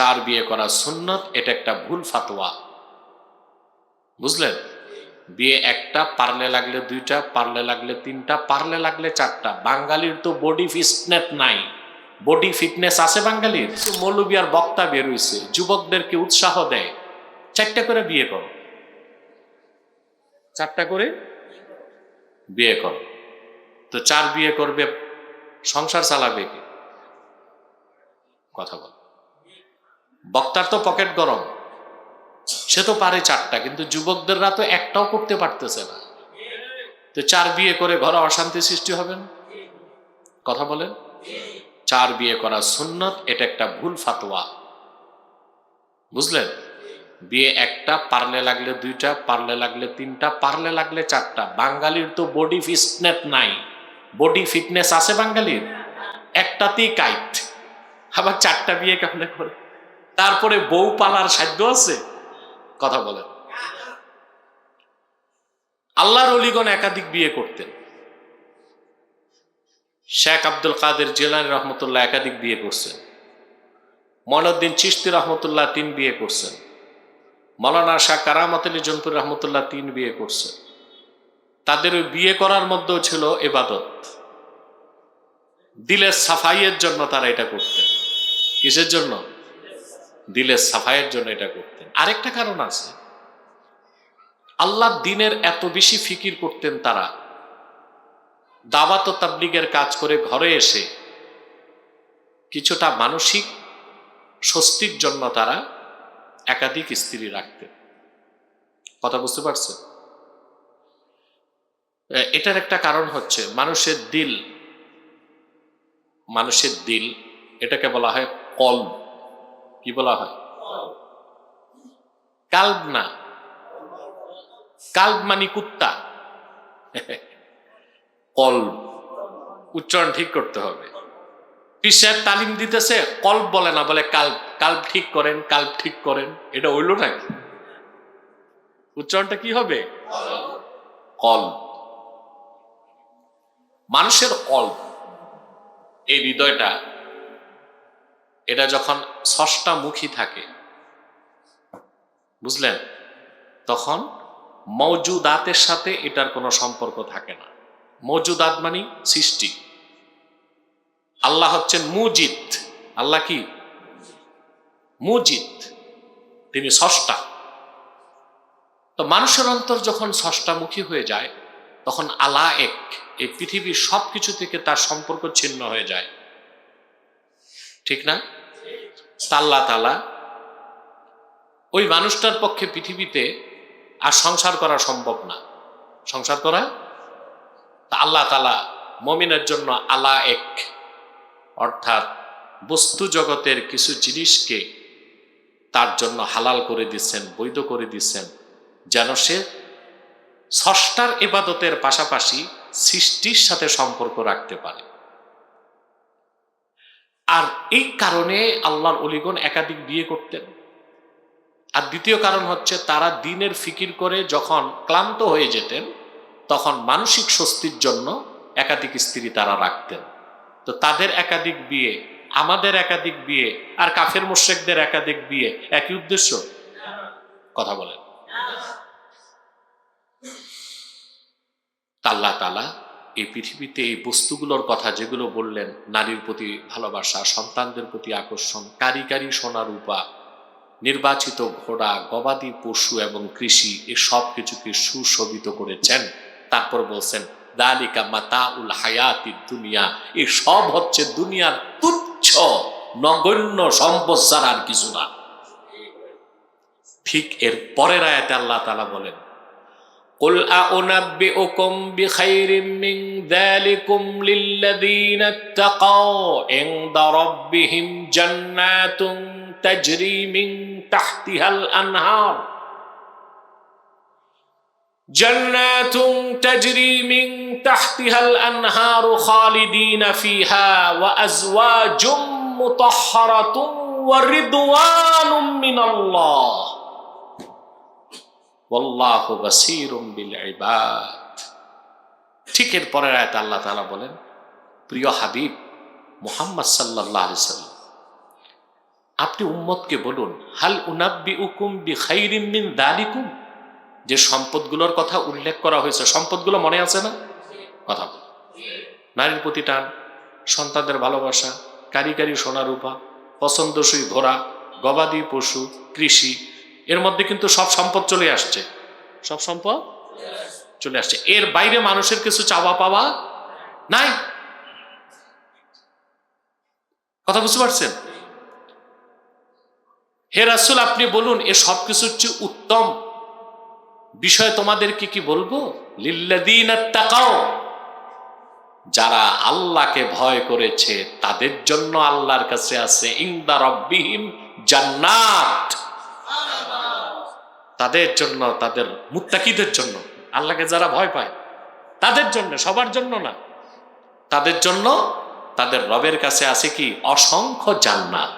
চার বিয়ে করা সুন্নত, এটা একটা ভুল ফাতোয়া বুঝলেন? বিয়ে একটা, পারলে লাগলে দুইটা, পারলে লাগলে তিনটা, পারলে লাগলে চারটা। বাঙালির তো বডি ফিটনেস নাই। বডি ফিটনেস আছে বাঙালির তো মৌলবী আর বক্তা বের হইছে। যুবকদেরকে উৎসাহ দেয়। চারটা করে বিয়ে করো। চারটা করে বিয়ে করো। তো চার বিয়ে করবে, সংসার চালাবে কথা বল। বক্তার তো পকেট গরম। সে তো পারে চারটা, কিন্তু যুবকদেররা তো একটাও করতে পারতেছে না। তো চার বিয়ে করে ঘরে অশান্তি সৃষ্টি হবে না? কথা বলেন। চার বিয়ে করা সুন্নত, এটা একটা ভুল ফাতোয়া বুঝলেন? বিয়ে একটা, পারলে লাগলে দুইটা, পারলে লাগলে তিনটা, পারলে লাগলে চারটা। বাঙালির তো বডি ফিটনেস নাই। বডি ফিটনেস আছে বাঙালির? একটাতেই কাইট আবার চারটা বিয়ে কেমনে করে? তারপরে বউ পালার সাধ্য আছে? কথা বলেন। আল্লাহর অলিগণ একাধিক বিয়ে করতেন। শেখ আব্দুল কাদের জেলানি রহমতুল্লাহ একাধিক বিয়ে করছেন। মনুদ্দিন চিস্তি রহমতুল্লাহ তিন বিয়ে করছেন। মৌলানা শাহ কারামত আলী জনপুর রহমতুল্লাহ তিন বিয়ে করছেন। তাদের ওই বিয়ে করার মধ্যেও ছিল এবাদত। দিলের সাফাইয়ের জন্য তারা এটা করতেন। কিসের জন্য? দিলের সাফাইয়ের জন্য এটা করতেন। আরেকটা কারণ আছে, আল্লাহ দিনের এত বেশি ফিকির করতেন তারা। দাওয়াত ও তাবলিগের কাজ করে ঘরে এসে কিছুটা মানসিক স্বস্তির জন্য তারা একাধিক স্ত্রী রাখতেন। কথা বুঝতে পারছেন? এটার একটা কারণ হচ্ছে মানুষের দিল মানুষের দিল, এটাকে বলা হয় কলব কি বলা হয়? কাল্ব না। কাল্ব মানে কুত্তা। কলব উচ্চারণ ঠিক করতে হবে। পিসের তালিম দিতেছে, কল্প বলে না, বলে কাল্প। কাল্প ঠিক করেন, কাল্প ঠিক করেন। এটা হইল নাকি? উচ্চারণটা কি হবে? কল্প। মানুষের কল্প। এই হৃদয়টা এটা যখন ষষ্ঠা মুখী থাকে, বুঝলেন? তখন মৌজুদাতের সাথে এটার কোনো সম্পর্ক থাকে না। মৌজুদাত মানে সৃষ্টি। আল্লাহ হচ্ছেন মুজিদ। আল্লাহ কি? মুজিদ। তিনি ষষ্ঠা তো মানুষের অন্তর যখন ষষ্ঠামুখী হয়ে যায়, তখন আলা এক এই পৃথিবীর সব কিছু থেকে তার সম্পর্ক ছিন্ন হয়ে যায়। ঠিক না? তাল্লা তালা। ওই মানুষটার পক্ষে পৃথিবীতে আর সংসার করা সম্ভব না। সংসার করা? আল্লাহ তালা মমিনের জন্য আলা এক। অর্থাৎ বস্তু জগতের কিছু জিনিসকে তার জন্য হালাল করে দিচ্ছেন, বৈধ করে দিচ্ছেন, যেন সে ষষ্ঠার এবাদতের পাশাপাশি সৃষ্টির সাথে সম্পর্ক রাখতে পারে। আর এই কারণে আল্লাহর অলিগণ একাধিক বিয়ে করতেন। আর দ্বিতীয় কারণ হচ্ছে তারা দিনের ফিকির করে যখন ক্লান্ত হয়ে যেতেন, তখন মানসিক স্বস্তির জন্য একাধিক স্ত্রী তারা রাখতেন। তো তাদের একাধিক বিয়ে, আমাদের একাধিক বিয়ে, আর কাফের মোশেকদের একাধিক বিয়ে একই উদ্দেশ্য? কথা বলেন। আল্লাহ তালা এই পৃথিবীতে এই বস্তুগুলোর কথা যেগুলো বললেন, নারীর প্রতি ভালোবাসা, সন্তানদের প্রতি আকর্ষণ, কারি কারি সোনা রূপা, নির্বাচিত ঘোড়া, গবাদি পশু এবং কৃষি, এ সব কিছুকে সুশোভিত করেছেন। তারপর বলছেন, দালিকা মাতা উল হায়াতি দুনিয়া এ সব হচ্ছে দুনিয়ার তুচ্ছ, নগণ্য সম্পদ আর কিছু না। ঠিক এর পরের আয়াতে আল্লাহ তালা বলেন قل أنبئكم بخير من ذلكم للذين اتقوا عند ربهم جنات تجري من تحتها الأنهار جنات تجري من تحتها الأنهار خالدين فيها وأزواج مطهرة ورضوان من الله বিল ঠিক এর পরের আয়াত আল্লাহ তালা বলেন, প্রিয় হাবিব, মোহাম্মদ সাল্লাহ আলি সাল্লাম, আপনি উম্মতকে বলুন, হাল উনাব্বি উকুম বি খাইরিম দালিকুম? যে সম্পদগুলোর কথা উল্লেখ করা হয়েছে, সম্পদগুলো মনে আছে না? কথা বল নারীর প্রতি টান, সন্তানদের ভালোবাসা কারি সোনারূপা সোনা রূপা পছন্দসই ঘোড়া, গবাদি পশু, কৃষি এর মধ্যে কিন্তু সব সম্পদ চলে আসছে। সব সম্পদ চলে আসছে। এর বাইরে মানুষের কিছু চাওয়া পাওয়া নাই? কথা বুঝতে পারছেন? হে রাসুল, আপনি বলুন, এ সব কিছুর চেয়ে উত্তম বিষয় তোমাদেরকে কি বলব? তাকাও যারা আল্লাহকে ভয় করেছে, তাদের জন্য আল্লাহর কাছে আছে, ইন্দা রব্বিহিম জান্নাত। তাদের জন্য, তাদের মুত্তাকিদের জন্য, আল্লাহকে যারা ভয় পায়, তাদের জন্য, সবার জন্য না। তাদের জন্য তাদের রবের কাছে আছে কি? অসংখ্য জান্নাত।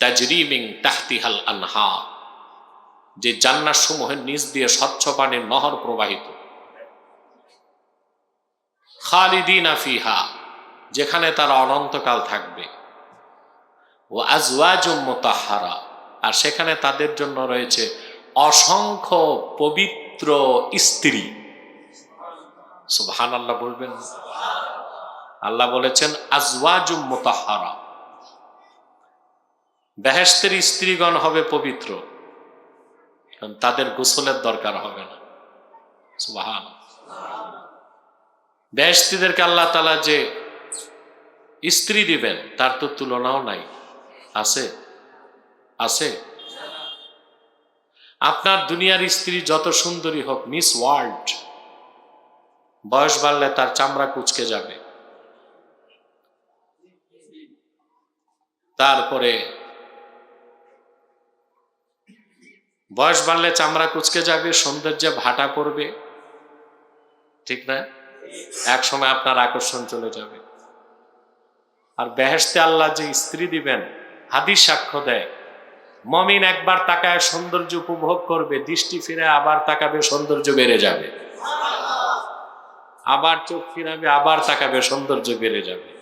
তাজরিমিং তাহতিহাল আনহা যে জান্নাত সমূহের নিচ দিয়ে স্বচ্ছ পানির নহর প্রবাহিত। খালিদিন ফিহা, যেখানে তারা অনন্তকাল থাকবে। ও আজওয়াজুম মোতাহারা। আর সেখানে তাদের জন্য রয়েছে অসংখ্য পবিত্র স্ত্রী। সুবহান আল্লাহ বলবেন। আল্লাহ বলেছেন আজওয়াজুম মোতাহারা। বেহেস্তের স্ত্রীগণ হবে পবিত্র। তাদের গোসলের দরকার হবে না। সুবাহান বেহেস্তিদেরকে আল্লাহ তালা যে স্ত্রী দিবেন, তার তো তুলনাও নাই। আছে? আছে? আপনার দুনিয়ার স্ত্রী যত সুন্দরী হোক, মিস ওয়ার্ল্ড, বয়স বাড়লে তার চামড়া কুচকে যাবে। তারপরে বয়স বাড়লে চামড়া কুচকে যাবে, সৌন্দর্যে ভাটা পড়বে। ঠিক না? এক সময় আপনার আকর্ষণ চলে যাবে। আর বেহেস্তে আল্লাহ যে স্ত্রী দিবেন, হাদিস সাক্ষ্য দেয় মমিন একবার তাকায় সৌন্দর্য উপভোগ করবে, দৃষ্টি ফিরে আবার তাকাবে, সৌন্দর্য বেড়ে যাবে। আবার চোখ ফিরাবে, আবার তাকাবে, সৌন্দর্য বেড়ে যাবে।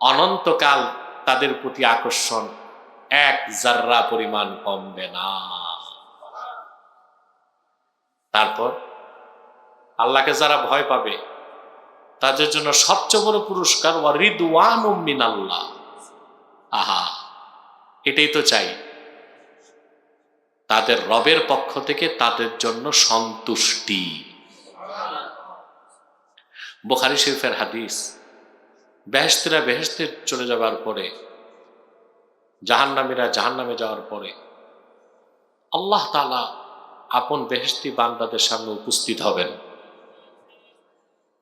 অনন্তকাল তাদের প্রতি আকর্ষণ এক জাররা পরিমাণ কমবে না। তারপর আল্লাহকে যারা ভয় পাবে, তাদের জন্য সবচেয়ে বড় পুরস্কার আল্লাহ আহা এটাই তো চাই। তাদের রবের পক্ষ থেকে তাদের জন্য সন্তুষ্টি। বোখারি শরীফের হাদিস বেহেস্তিরা বেহেস্তে চলে যাবার পরে, জাহান্নামীরা জাহান্নামে যাওয়ার পরে, আল্লাহ তালা আপন বেহেস্তি বান্দাদের সামনে উপস্থিত হবেন।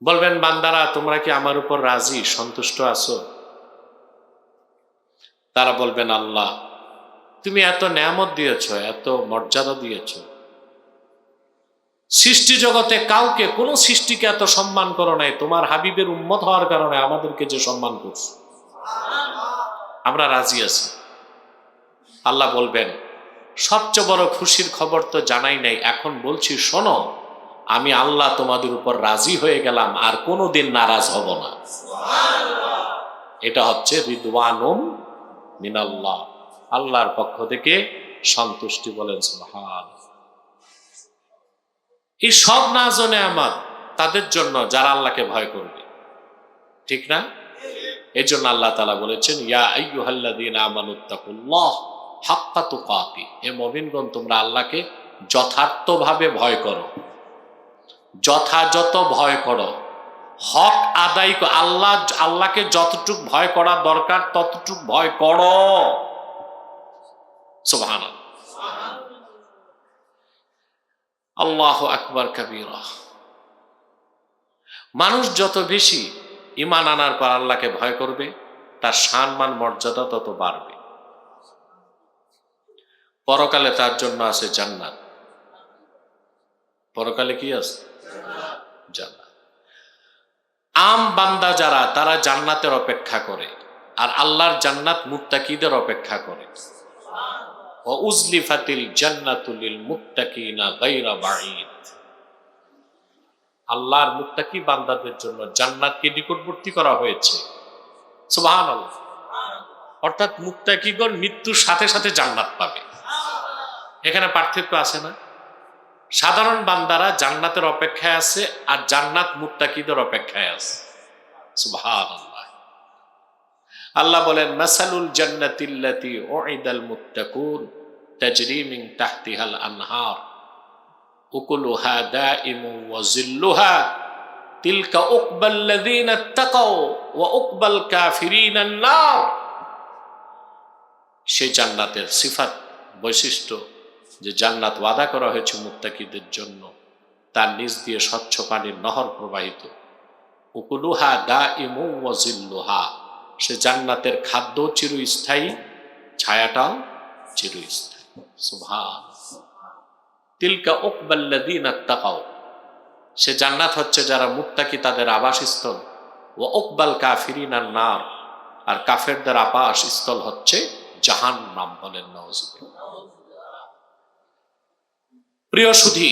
বলবেন, বান্দারা, তোমরা কি আমার উপর রাজি, সন্তুষ্ট আছো? তারা বলবেন, আল্লাহ, তুমি এত নেয়ামত দিয়েছ, এত মর্যাদা দিয়েছ। সৃষ্টি জগতে কাউকে, কোন সৃষ্টিকে এত সম্মান করো নাই। তোমার হাবিবের উন্মত হওয়ার কারণে আমাদেরকে যে সম্মান করছ। আমরা রাজি আছি। আল্লাহ বলবেন, সবচেয়ে বড় খুশির খবর তো জানাই নাই। এখন বলছি, শোনো, আমি আল্লাহ তোমাদের উপর রাজি হয়ে গেলাম, আর কোনোদিন নারাজ হব না। এটা হচ্ছে রিদওয়ানুম মিনাল্লাহ। আল্লাহর পক্ষ থেকে সন্তুষ্টি বলেন, সুবহান। এই সব না জনে আমার, তাদের জন্য যারা আল্লাহকে ভয় করবে। ঠিক না? এই জন্য আল্লাহ তালা বলেছেন হে মুমিনগণ, তোমরা আল্লাহকে যথার্থভাবে ভয় করো। যথাযথ ভয় করো। হক আদায় আল্লাহ আল্লাহকে যতটুক ভয় করা দরকার, ততটুক ভয় করো। আল্লাহ আকবার কবিরা। মানুষ যত বেশি ইমান আনার পর আল্লাহকে ভয় করবে, তার সম্মান মর্যাদা তত বাড়বে। পরকালে তার জন্য আছে জান্নাত। পরকালে কি আছে? জান্নাত। আম বান্দা যারা, তারা জান্নাতের অপেক্ষা করে, আর আল্লাহর জান্নাত মুত্তাকিদের অপেক্ষা করে। উজলিফাতিল জান্নাতুলিল মুত্তাকিনা গায়রা বাঈদ। আল্লাহর মুত্তাকি বান্দাদের জন্য জান্নাতকে নিকটবর্তী করা হয়েছে। সুবহানাল্লাহ। অর্থাৎ মুত্তাকিগণ মৃত্যুর সাথে সাথে জান্নাত পাবে। এখানে পার্থক্য আছে না? সাধারণ বান্দারা জান্নাতের অপেক্ষায় আছে আর জান্নাত মুত্তাকিদের অপেক্ষায় আছে। আল্লাহ বলেন, মাসালুল জান্নাতিল্লাতি উইদাল মুত্তাকুন তাজরি মিন তাহতিহাল আনহার। উকুলুহা দাইমু ওয়া জিল্লুহা তিলকা উকবাল্লাযীনা ইত্তাকাও ওয়া উকবাল কাফিরিনান নার। সে জান্নাতের সিফাত, বৈশিষ্ট্য যে জান্নাত ওয়াদা করা হয়েছে মুত্তাকিদের জন্য, তার নিচ দিয়ে স্বচ্ছ পানির নহর প্রবাহিত। উকুলুহা দা ইমু ওয়াজিল্লুহা সে জান্নাতের খাদ্য চিরস্থায়ী, ছায়াটাও চিরস্থায়ী। সুভান তিলকা সে জান্নাত হচ্ছে যারা মুত্তাকি তাদের আবাসস্থল। ও উকবাল কাফিরিন নার, আর কাফেরদের আবাস স্থল হচ্ছে জাহান নাম বলেন নওয়াজুবিল্লাহ প্রিয় সুধী,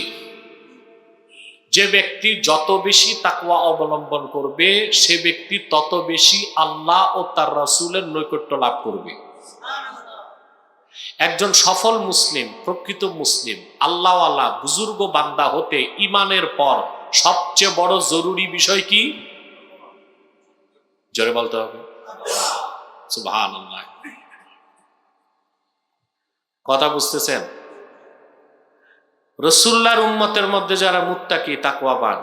যে ব্যক্তি যত বেশি তাকওয়া অবলম্বন করবে, সে ব্যক্তি তত বেশি আল্লাহ ও তার রাসূলের নৈকট্য লাভ করবে। একজন সফল মুসলিম, প্রকৃত মুসলিম, আল্লাহওয়ালা, বুজুর্গ বান্দা হতে ইমানের পর সবচেয়ে বড় জরুরি বিষয় কি? জোরে বলতে হবে। কথা বুঝতেছেন? রসুল্লার উম্মতের মধ্যে যারা মুত্তাকি, তাকওয়াবান,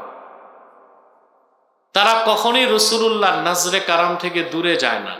তারা কখনই রসুল্লাহ নাজরে কারাম থেকে দূরে যায় না।